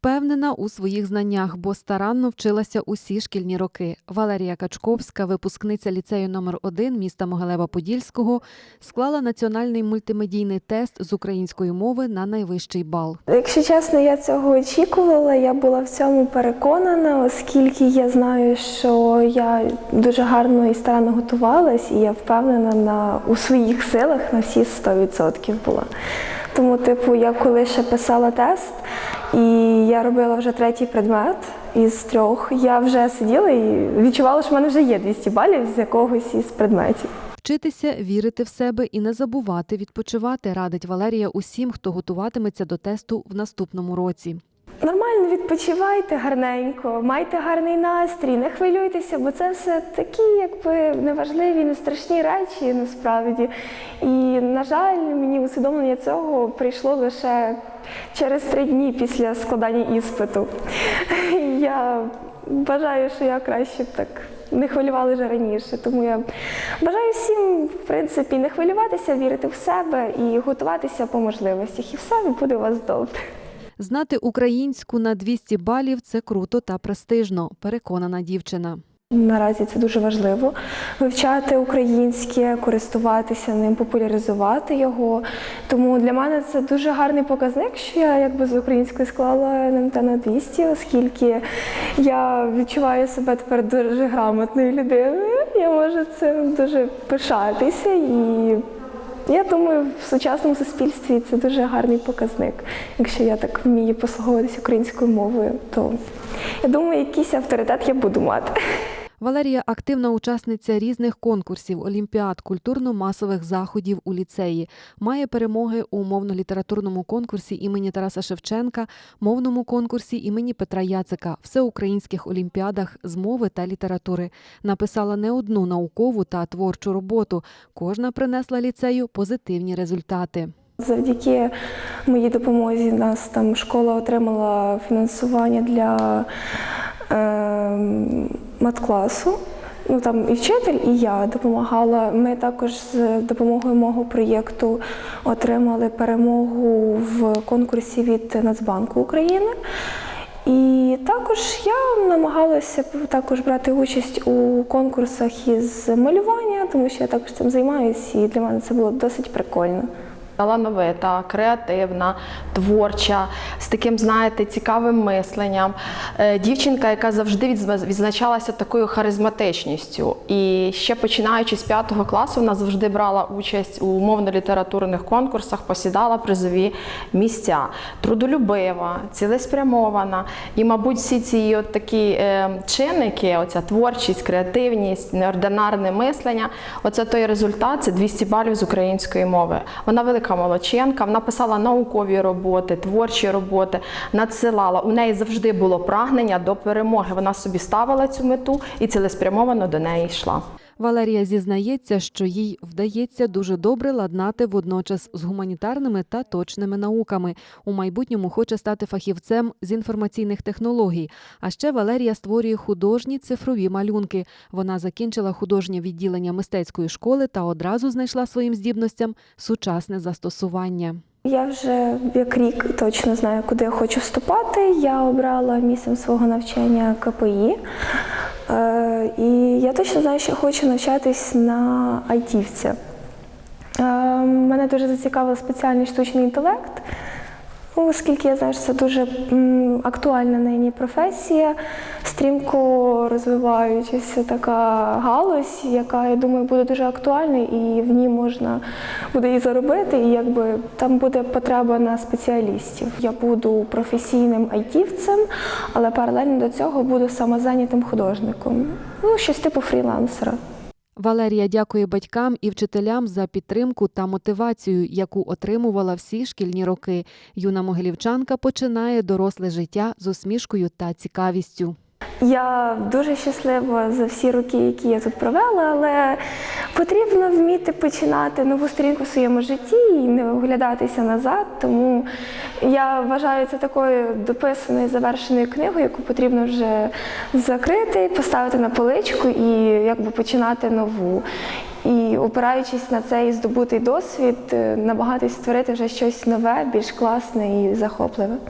Впевнена у своїх знаннях, бо старанно вчилася усі шкільні роки. Валерія Качковська, випускниця ліцею номер 1 міста Могилева-Подільського, склала національний мультимедійний тест з української мови на найвищий бал. Якщо чесно, я цього очікувала. Я була в цьому переконана, оскільки я знаю, що я дуже гарно і старанно готувалась, і я впевнена на у своїх силах на всі 100% була. Тому, типу, я коли ще писала тест, і я робила вже третій предмет із трьох, я вже сиділа і відчувала, що в мене вже є 200 балів з якогось із предметів. Вчитися, вірити в себе і не забувати відпочивати, радить Валерія усім, хто готуватиметься до тесту в наступному році. Нормально відпочивайте гарненько, майте гарний настрій, не хвилюйтеся, бо це все такі, якби неважливі, не страшні речі насправді. І, на жаль, мені усвідомлення цього прийшло лише через три дні після складання іспиту. Я бажаю, що я краще б так не хвилювала вже раніше. Тому я бажаю всім, в принципі, не хвилюватися, вірити в себе і готуватися по можливостях. І все буде у вас добре. Знати українську на 200 балів це круто та престижно, переконана дівчина. Наразі це дуже важливо вивчати українське, користуватися ним, популяризувати його. Тому для мене це дуже гарний показник, що я якби з української склала НМТ на 200, оскільки я відчуваю себе тепер дуже грамотною людиною. Я можу цим дуже пишатися і. Я думаю, в сучасному суспільстві це дуже гарний показник. Якщо я так вмію послуговуватися українською мовою, то я думаю, якийсь авторитет я буду мати. Валерія активна учасниця різних конкурсів, олімпіад, культурно-масових заходів у ліцеї. Має перемоги у мовно-літературному конкурсі імені Тараса Шевченка, мовному конкурсі імені Петра Яцика, всеукраїнських олімпіадах з мови та літератури. Написала не одну наукову та творчу роботу. Кожна принесла ліцею позитивні результати. Завдяки моїй допомозі нас там школа отримала фінансування для е, маткласу. Ну там і вчитель, і я допомагала. Ми також з допомогою мого проєкту отримали перемогу в конкурсі від Нацбанку України. І також я намагалася також брати участь у конкурсах із малювання, тому що я також цим займаюся, і для мене це було досить прикольно. Талановита, креативна, творча, з таким, знаєте, цікавим мисленням. Е, Дівчинка, яка завжди відзначалася такою харизматичністю. І ще починаючи з п'ятого класу, вона завжди брала участь у мовно-літературних конкурсах, посідала призові місця. Трудолюбива, цілеспрямована. І, мабуть, всі ці от такі е, чинники, оця творчість, креативність, неординарне мислення, оце той результат, це 200 балів з української мови. Вона велика молодчинка, вона писала наукові роботи, творчі роботи, надсилала. У неї завжди було прагнення до перемоги. Вона собі ставила цю мету і цілеспрямовано до неї йшла. Валерія зізнається, що їй вдається дуже добре ладнати водночас з гуманітарними та точними науками. У майбутньому хоче стати фахівцем з інформаційних технологій. А ще Валерія створює художні цифрові малюнки. Вона закінчила художнє відділення мистецької школи та одразу знайшла своїм здібностям сучасне застосування. Я вже як рік точно знаю, куди я хочу вступати. Я обрала місцем свого навчання КПІ. Е, і я точно знаю, що хочу навчатись на айтівця. Е, мене дуже зацікавив спеціальний штучний інтелект, оскільки я знаю, що це дуже актуальна нині професія, стрімко розвиваючася така галузь, яка, я думаю, буде дуже актуальною і в ній можна буде її заробити, і якби там буде потреба на спеціалістів. Я буду професійним айтівцем, але паралельно до цього буду самозайнятим художником. Ну, щось типу фрілансера. Валерія дякує батькам і вчителям за підтримку та мотивацію, яку отримувала всі шкільні роки. Юна могилівчанка починає доросле життя з усмішкою та цікавістю. Я дуже щаслива за всі роки, які я тут провела, але потрібно вміти починати нову сторінку в своєму житті і не оглядатися назад. Тому я вважаю це такою дописаною завершеною книгою, яку потрібно вже закрити, поставити на поличку і якби починати нову. І опираючись на цей здобутий досвід, намагатись створити вже щось нове, більш класне і захопливе.